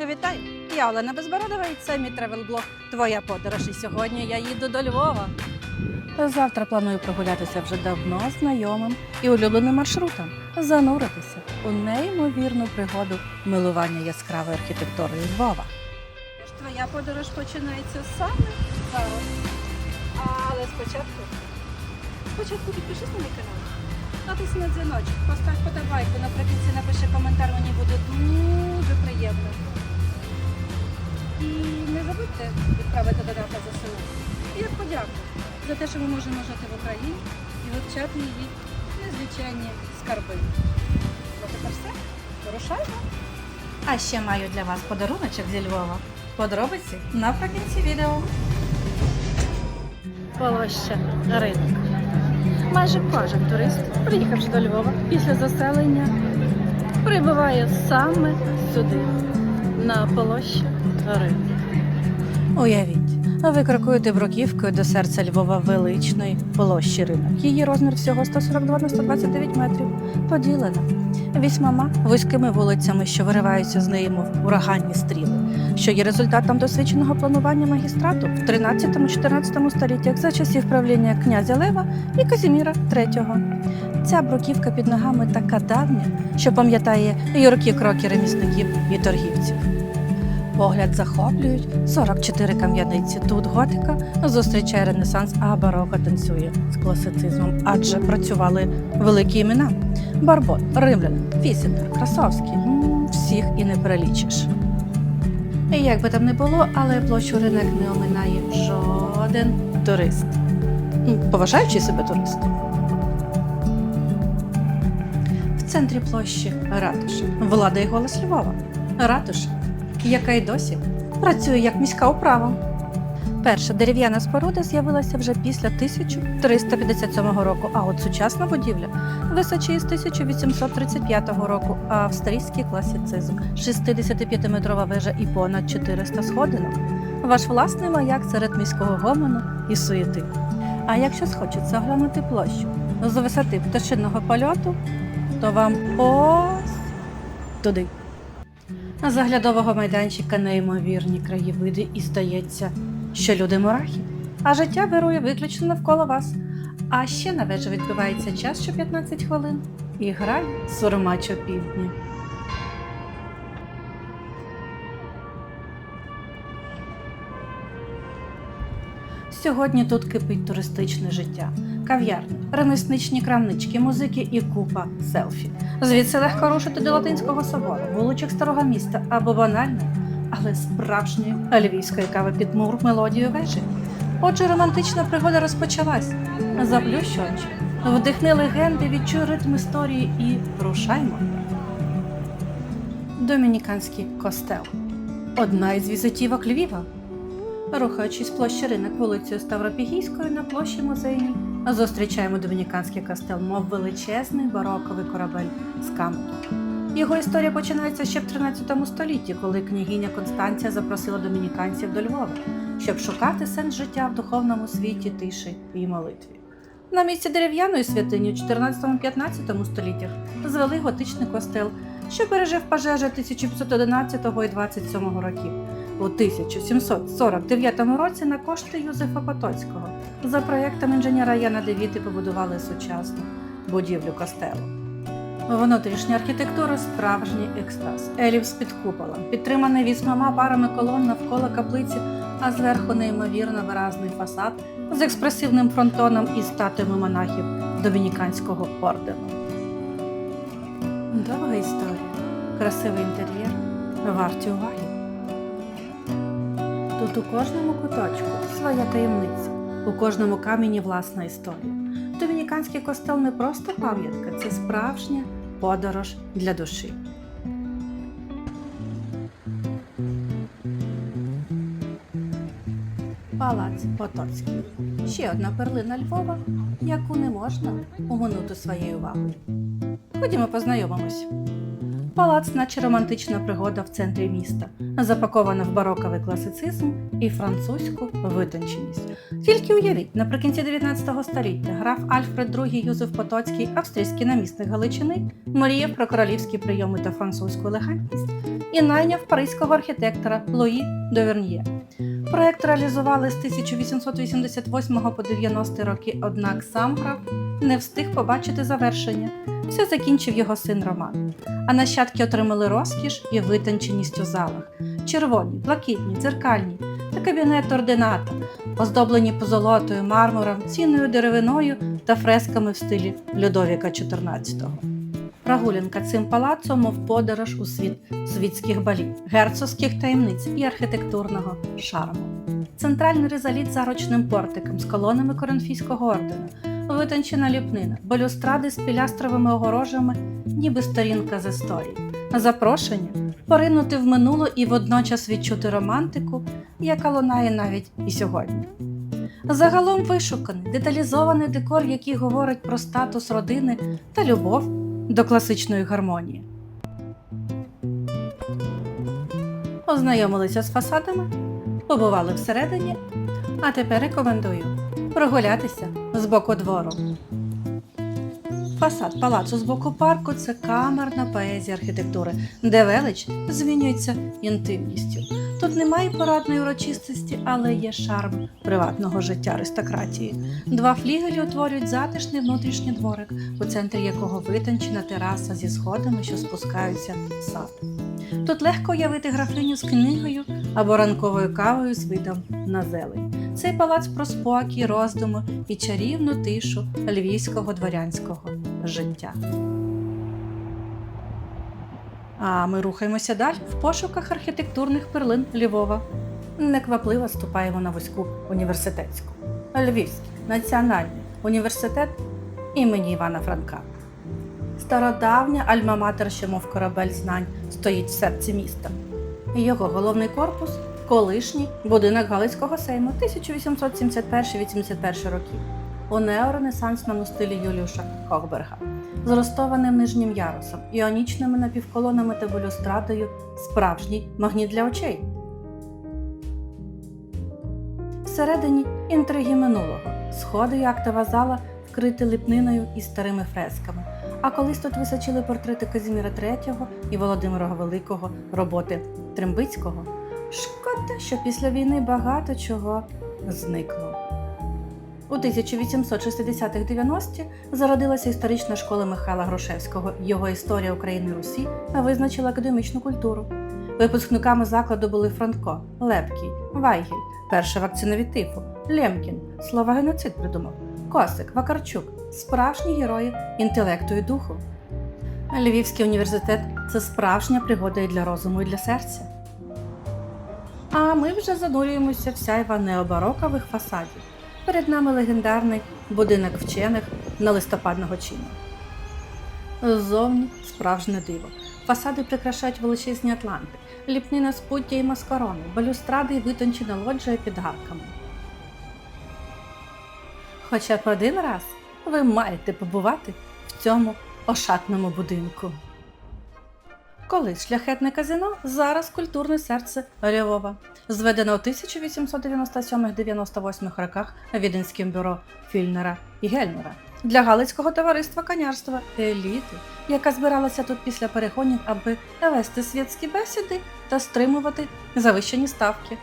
Вітаю! Я Олена Безбородова і це мій тревел-блог Твоя подорож. І сьогодні я їду до Львова. Завтра планую прогулятися вже давно знайомим і улюбленим маршрутом, зануритися у неймовірну пригоду милування яскравою архітектурою Львова. Твоя подорож починається саме зараз. Але спочатку, спочатку підпишись на мій канал. Натисни на дзвіночок, постав подобайку, наприкінці напиши коментар, мені буде дуже приємно. І не забудьте відправити додаток ЗСУ. І як подяку за те, що ми можемо жити в Україні і вивчати її незвичайні скарби. Ну тепер все, вирушаємо. А ще маю для вас подаруночок зі Львова. Подробиці наприкінці відео. Полоща ринок. Майже кожен турист, приїхавши до Львова після заселення, прибуває саме сюди, на полоща ринок. Уявіть, ви крокуєте бруківкою до серця Львова величної площі ринок. Її розмір всього 142 на 129 метрів, поділена вісьмома вузькими вулицями, що вириваються з неї, мов ураганні стріли, що є результатом досвідченого планування магістрату в 13-14 століттях за часів правління князя Лева і Казіміра III. Ця бруківка під ногами така давня, що пам'ятає юркі кроки ремісників і торгівців. Погляд захоплюють 44 кам'яниці. Тут готика зустрічає ренесанс, а бароко танцює з класицизмом, адже працювали великі імена: Барбот, Римлян, Фісіндер, Красовський. Всіх і не перелічиш. І як би там не було, але площу ринок не оминає жоден турист. М, Поважаючий себе турист. В центрі площі ратуша. Влада і голос Львова. Ратуша яка й досі працює як міська управа. Перша дерев'яна споруда з'явилася вже після 1357 року, а от сучасна будівля височіє з 1835 року, а австрійський класицизм 65-метрова вежа і понад 400 сходинок. Ваш власний маяк серед міського гомону і суєти. А якщо схочеться оглянути площу з висоти пташиного польоту, то вам ось туди. З заглядового майданчика неймовірні краєвиди і здається, що люди мурахи, а життя вирує виключно навколо вас. А ще на вежі відбивається час що 15 хвилин і грає сурмач півдні. Сьогодні тут кипить туристичне життя, кав'ярні, ремісничні крамнички, музики і купа селфі. Звідси легко рушити до Латинського собору, вуличок старого міста або банально, але справжньої львівської кави під мур мелодію вежі. Отже, романтична пригода розпочалась. Заплющу очі, вдихни легенди, відчуй ритм історії і рушаймо. Домініканський костел одна із візитівок Львіва. Рухаючись площі ринок вулицею Ставропігійською на площі музейній, зустрічаємо домініканський костел, мов величезний бароковий корабель з каменю. Його історія починається ще в 13 столітті, коли княгиня Констанція запросила домініканців до Львова, щоб шукати сенс життя в духовному світі, тиші і молитві. На місці дерев'яної святині у 14-15 століттях звели готичний костел, що пережив пожежі 1511 і 27 років. У 1749 році на кошти Юзефа Потоцького за проєктом інженера Яна Девіти побудували сучасну будівлю костелу. Внутрішня архітектура справжній екстаз. Елів з-під куполом, підтриманий вісьмома парами колон навколо каплиці, а зверху неймовірно виразний фасад з експресивним фронтоном і статуями монахів домініканського ордену. Довга історія, красивий інтер'єр, варті уваги. Тут у кожному куточку своя таємниця, у кожному камені власна історія. Домініканський костел не просто пам'ятка, це справжня подорож для душі. Палац Потоцький. Ще одна перлина Львова, яку не можна оминути своєю увагою. Ходімо познайомимось. Палац, наче романтична пригода в центрі міста, запакована в бароковий класицизм і французьку витонченість. Тільки уявіть, наприкінці 19 століття граф Альфред II Юзеф Потоцький, австрійський намісник Галичини, мріяв про королівські прийоми та французьку елегантність і найняв паризького архітектора Луї Доверньє. Проект реалізували з 1888 по 90 роки, однак сам граф не встиг побачити завершення. Все закінчив його син Роман. А нащадки отримали розкіш і витонченість у залах: червоні, блакитні, дзеркальні та кабінет ордината, оздоблені позолотою, мармуром, цінною деревиною та фресками в стилі Людовіка XIV. Прогулянка цим палацом, мов подорож у світ світських балів, герцогських таємниць і архітектурного шарму. Центральний ризаліт з арочним портиком з колонами Коринфійського ордену, витончена ліпнина, балюстради з пілястровими огорожами, ніби сторінка з історії. Запрошення поринути в минуле і водночас відчути романтику, яка лунає навіть і сьогодні. Загалом вишуканий, деталізований декор, який говорить про статус родини та любов до класичної гармонії. Ознайомилися з фасадами, побували всередині, а тепер рекомендую прогулятися з боку двору. Фасад палацу з боку парку це камерна поезія архітектури, де велич змінюється інтимністю. Тут немає парадної урочистості, але є шарм приватного життя аристократії. Два флігелі утворюють затишний внутрішній дворик, у центрі якого витончена тераса зі сходами, що спускаються в сад. Тут легко уявити графиню з книгою або ранковою кавою з видом на зелень. Цей палац про спокій, роздуми і чарівну тишу львівського дворянського життя. А ми рухаємося далі в пошуках архітектурних перлин Львова. Неквапливо ступаємо на вузьку університетську. Львівський національний університет імені Івана Франка. Стародавня альма-матер, що мов корабель знань, стоїть в серці міста. Його головний корпус колишній будинок Галицького сейму 1871-81 років у неоренесансному стилі Юліуша Хохберга з розтованим нижнім ярусом, іонічними напівколонами та балюстрадою справжній магніт для очей. Всередині інтриги минулого, сходи і актова зала вкриті ліпниною і старими фресками. А колись тут височили портрети Казіміра III і Володимира Великого роботи Трембицького. Шкода, що після війни багато чого зникло. У 1860-90-ті зародилася історична школа Михайла Грушевського. Його історія України і Русі визначила академічну культуру. Випускниками закладу були Франко, Лепкий, Вайгель, перша вакцина від тифу, Лємкін, слова геноцид придумав, Косик, Вакарчук, справжні герої інтелекту і духу. Львівський університет це справжня пригода і для розуму, і для серця. А ми вже занурюємося в сяйва необарокових фасадів. Перед нами легендарний будинок вчених на листопадного чину. Ззовні справжнє диво. Фасади прикрашають величезні атланти, ліпнина з пуття і маскарони, балюстради і витончена лоджія під гарками. Хоча б один раз ви маєте побувати в цьому ошатному будинку. Колись шляхетне казино, зараз культурне серце Львова, зведено у 1897-98 роках Віденським бюро Фільнера і Гельмера для Галицького товариства конярства еліти, яка збиралася тут після перегонів, аби вести світські бесіди та стримувати завищені ставки.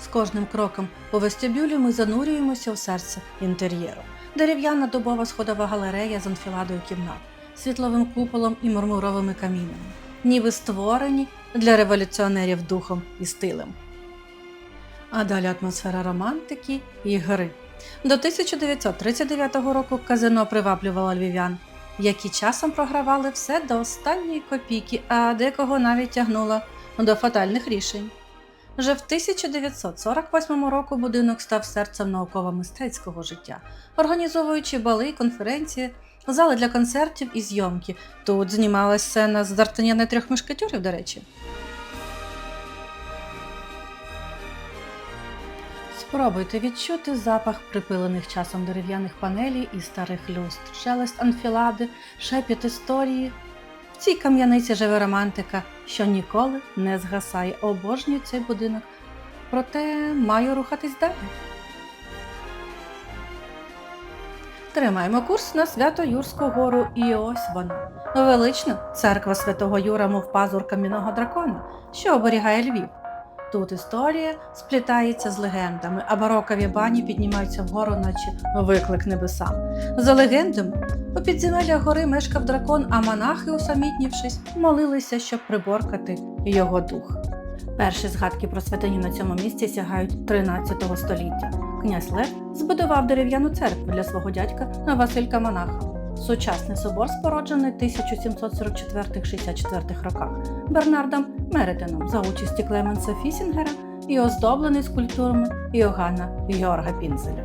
З кожним кроком по вестибюлі ми занурюємося у серце інтер'єру. Дерев'яна дубова сходова галерея з анфіладою кімнат, світловим куполом і мармуровими камінами ніби створені для революціонерів духом і стилем. А далі атмосфера романтики і гри. До 1939 року казино приваблювало львів'ян, які часом програвали все до останньої копійки, а декого навіть тягнуло до фатальних рішень. Вже в 1948 року будинок став серцем науково-мистецького життя, організовуючи бали, конференції, зали для концертів і зйомки. Тут знімалась сцена з Д'Артаньяна трьох мушкетюрів, до речі. Спробуйте відчути запах припилених часом дерев'яних панелей і старих люстр, шелест анфілади, шепіт історії. В цій кам'яниці живе романтика, що ніколи не згасає. Обожнюю цей будинок. Проте маю рухатись далі. Тримаємо курс на свято Юрську гору, і ось вона. Велична церква святого Юра, мов пазур кам'яного дракона, що оберігає Львів. Тут історія сплітається з легендами, а барокові бані піднімаються вгору, наче виклик небесам. За легендами, у підземеллях гори мешкав дракон, а монахи, усамітнівшись, молилися, щоб приборкати його дух. Перші згадки про святині на цьому місці сягають 13 століття. Князь Лев збудував дерев'яну церкву для свого дядька Василька Монаха. Сучасний собор спороджений 1744-64 роках Бернардом Меретином за участі Клеменса Фісінгера і оздоблений скульптурами Йоганна Георга Пінзеля.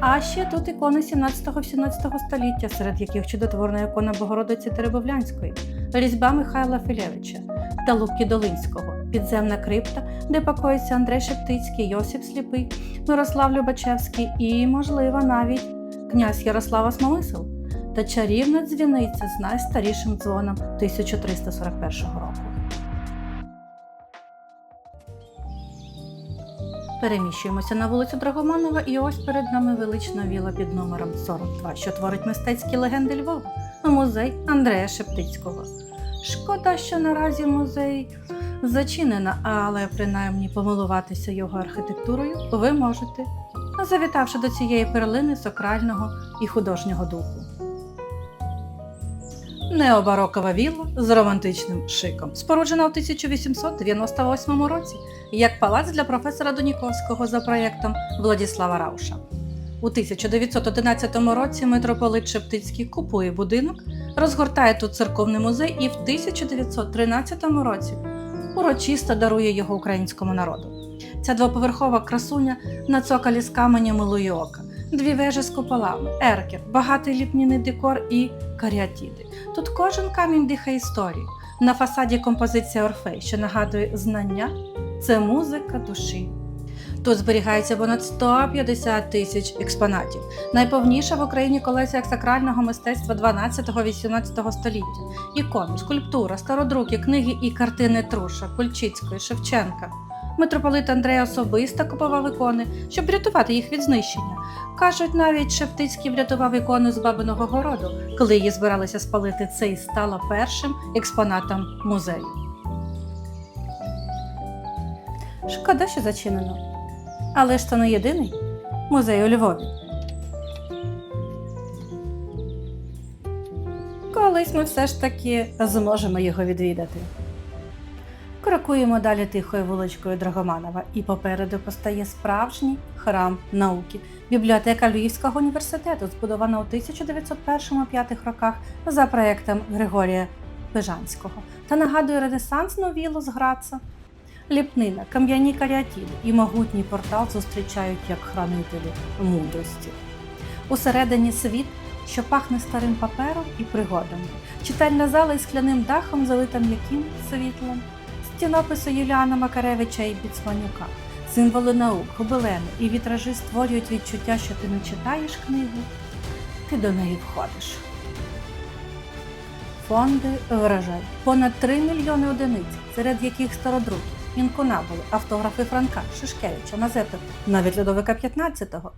А ще тут ікони 17-17 століття, серед яких чудотворна ікона Богородиці Теребовлянської, різьба Михайла Філєвича та Луки Долинського, підземна крипта, де покоїться Андрей Шептицький, Йосип Сліпий, Мирослав Любачевський і, можливо, навіть князь Ярослава Смолисел та чарівна дзвіниця з найстарішим дзвоном 1341 року. Переміщуємося на вулицю Драгоманова, і ось перед нами велична віла під номером 42, що творить мистецькі легенди Львова, музей Андрея Шептицького. Шкода, що наразі музей зачинено, але принаймні помилуватися його архітектурою ви можете, завітавши до цієї перлини сакрального і художнього духу. Необарокова вілла з романтичним шиком, споруджена у 1898 році як палац для професора Доніковського за проєктом Владіслава Рауша. У 1911 році митрополит Шептицький купує будинок, розгортає тут церковний музей і в 1913 році урочисто дарує його українському народу. Ця двоповерхова красуня на цоколі з каменя милує ока, дві вежі з куполами, еркер, багатий ліпніний декор і каріатіди. Тут кожен камінь дихає історію. На фасаді композиція Орфей, що нагадує знання це музика душі. Тут зберігається понад 150 тисяч експонатів. Найповніша в Україні колекція сакрального мистецтва 12-18 століття. Ікони, скульптура, стародруки, книги і картини Труша, Кульчицької, Шевченка. Митрополит Андрей особисто купував ікони, щоб врятувати їх від знищення. Кажуть, навіть Шептицький врятував ікону з бабиного городу, коли її збиралися спалити. Це і стало першим експонатом музею. Шкода, що зачинено. Але ж це не єдиний музей у Львові. Колись ми все ж таки зможемо його відвідати. Крокуємо далі тихою вуличкою Драгоманова, і попереду постає справжній храм науки. Бібліотека Львівського університету, збудована у 1901-5 роках за проєктом Григорія Пижанського та нагадує ренесансну вілу з Граца. Ліпнина, кам'яні каріатіди і могутній портал зустрічають як хранителі мудрості. Усередині світ, що пахне старим папером і пригодами, читальна зала із скляним дахом, залита м'яким світлом, стінописи Юліана Макаревича і Біцманюка, символи наук, гобелени і вітражі створюють відчуття, що ти не читаєш книгу, ти до неї входиш. Фонди вражають. Понад 3 мільйони одиниць, серед яких стародруків, інкунабули, автографи Франка, Шишкевича, Мазепи, навіть Людовика 15-го.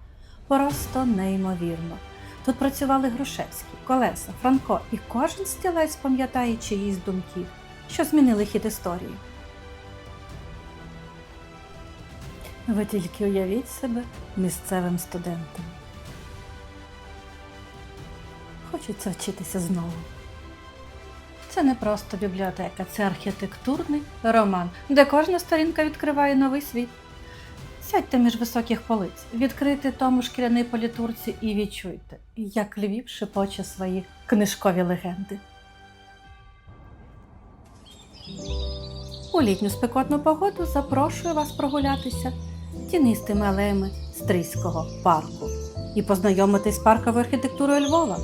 Просто неймовірно. Тут працювали Грушевський, Колеса, Франко, і кожен стілець пам'ятає чиїсь думки, що змінили хід історії. Ви тільки уявіть себе місцевим студентом. Хочеться вчитися знову. Це не просто бібліотека, це архітектурний роман, де кожна сторінка відкриває новий світ. Сядьте між високих полиць, відкрийте тому шкіряний політурці і відчуйте, як Львів шепоче свої книжкові легенди. У літню спекотну погоду запрошую вас прогулятися тінистими алеями Стрийського парку і познайомитись з парковою архітектурою Львова.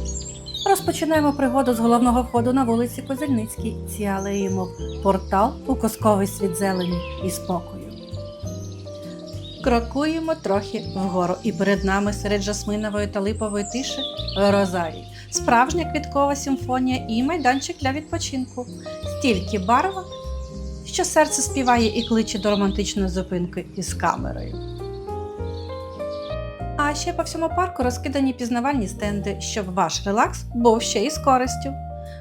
Розпочинаємо пригоду з головного входу на вулиці Козельницькій. Ці алеї, мов портал у казковий світ зелені і спокою. Крокуємо трохи вгору, і перед нами серед жасминової та липової тиші розарій. справжня квіткова симфонія і майданчик для відпочинку. Стільки барва, що серце співає і кличе до романтичної зупинки із камерою. Ще по всьому парку розкидані пізнавальні стенди, щоб ваш релакс був ще й з користю.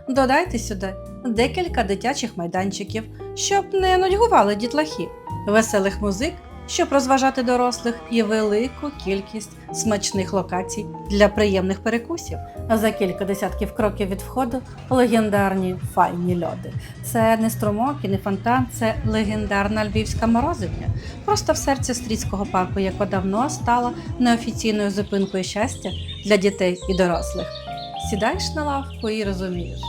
Додайте сюди декілька дитячих майданчиків, щоб не нудьгували дітлахи, веселих музик, щоб розважати дорослих, і велику кількість смачних локацій для приємних перекусів. А за кілька десятків кроків від входу легендарні файні льоди. Це не струмок і не фонтан, це легендарна львівська морозивня. Просто в серці стрітського парку, яка давно стала неофіційною зупинкою щастя для дітей і дорослих. Сідаєш на лавку і розумієш,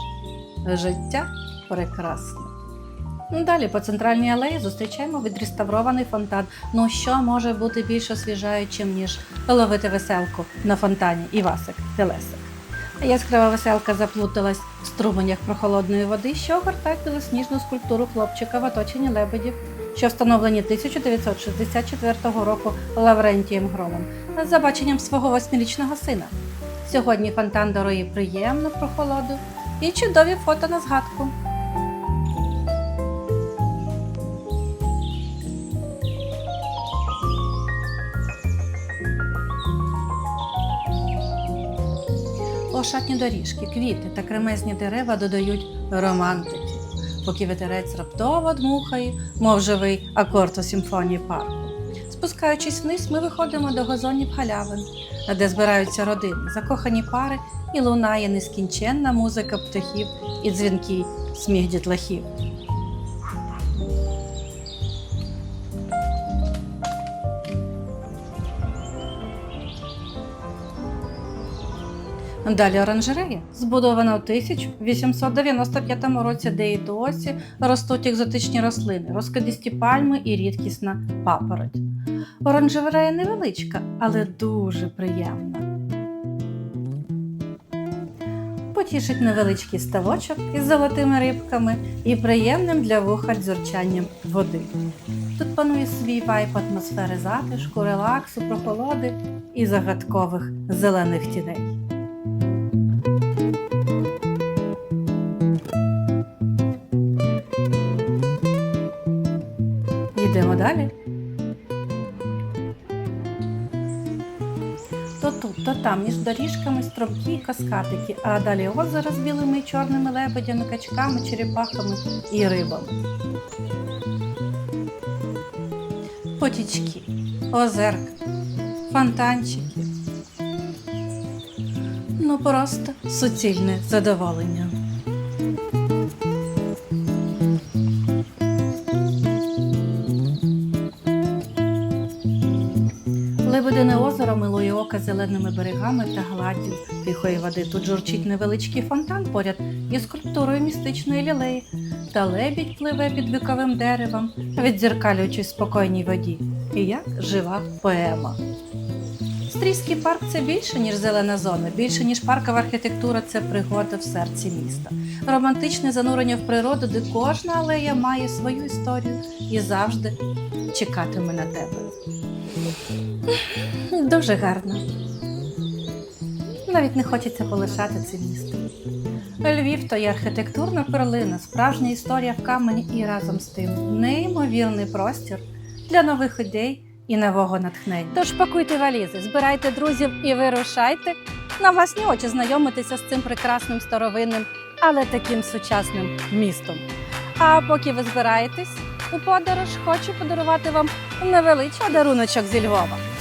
життя прекрасне. Далі по центральній алеї зустрічаємо відреставрований фонтан. Ну що може бути більш освіжаючим, ніж ловити веселку на фонтані Івасик Телесик. Яскрава веселка заплуталась в струменях прохолодної води, що огортають білосніжну скульптуру хлопчика в оточенні лебедів, що встановлені 1964 року Лаврентієм Громом за баченням свого восьмирічного сина. Сьогодні фонтан дарує приємну прохолоду і чудові фото на згадку. Ошатні доріжки, квіти та кремезні дерева додають романтики, поки ветерець раптово дмухає, мов живий акорд у симфонії парку. Спускаючись вниз, ми виходимо до газонів галявин, де збираються родини, закохані пари, і лунає нескінченна музика птахів і дзвінкий сміх дітлахів. Далі оранжерея, збудована у 1895 році, де і досі ростуть екзотичні рослини, розкидисті пальми і рідкісна папороть. Оранжерея невеличка, але дуже приємна. Потішить невеличкий ставочок із золотими рибками і приємним для вуха дзюрчанням води. Тут панує свій вайб атмосфери затишку, релаксу, прохолоди і загадкових зелених тіней. Далі. То тут, то там, між доріжками струмки і каскадики, а далі озеро з білими і чорними лебедями, качками, черепахами і рибами. Потічки, озерка, фонтанчики. Ну просто суцільне задоволення. Лебедине озеро милує ока зеленими берегами та гладдю тихої води. Тут журчить невеличкий фонтан поряд із скульптурою містичної лілеї, та лебідь пливе під віковим деревом, віддзеркалюючись в спокійній воді. І як жива поема. Стрійський парк це більше, ніж зелена зона, більше, ніж паркова архітектура, це пригода в серці міста. Романтичне занурення в природу, де кожна алея має свою історію і завжди чекатиме на тебе. Дуже гарно. Навіть не хочеться полишати це місто. Львів то є архітектурна перлина, справжня історія в камені і разом з тим неймовірний простір для нових ідей і нового натхнення. Тож пакуйте валізи, збирайте друзів і вирушайте на власні очі знайомитися з цим прекрасним старовинним, але таким сучасним містом. А поки ви збираєтесь у подорож, хочу подарувати вам невеличкий даруночок зі Львова.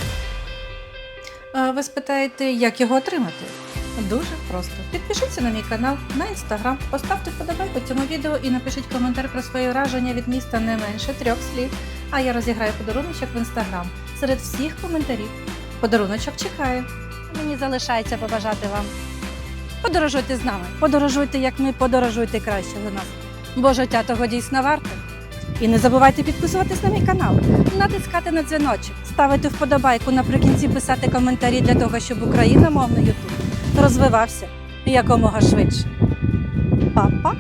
Ви спитаєте, як його отримати? Дуже просто. Підпишіться на мій канал на інстаграм, поставте вподобайку цьому відео і напишіть коментар про своє враження від міста не менше трьох слів. А я розіграю подаруночок в інстаграм серед всіх коментарів. Подаруночок чекаю. Мені залишається побажати вам. Подорожуйте з нами, подорожуйте, як ми, подорожуйте краще за нас. Бо життя того дійсно варте. І не забувайте підписуватись на мій канал, натискати на дзвіночок, ставити вподобайку, наприкінці писати коментарі для того, щоб Україна, мовний Ютуб розвивався якомога швидше. Па-па!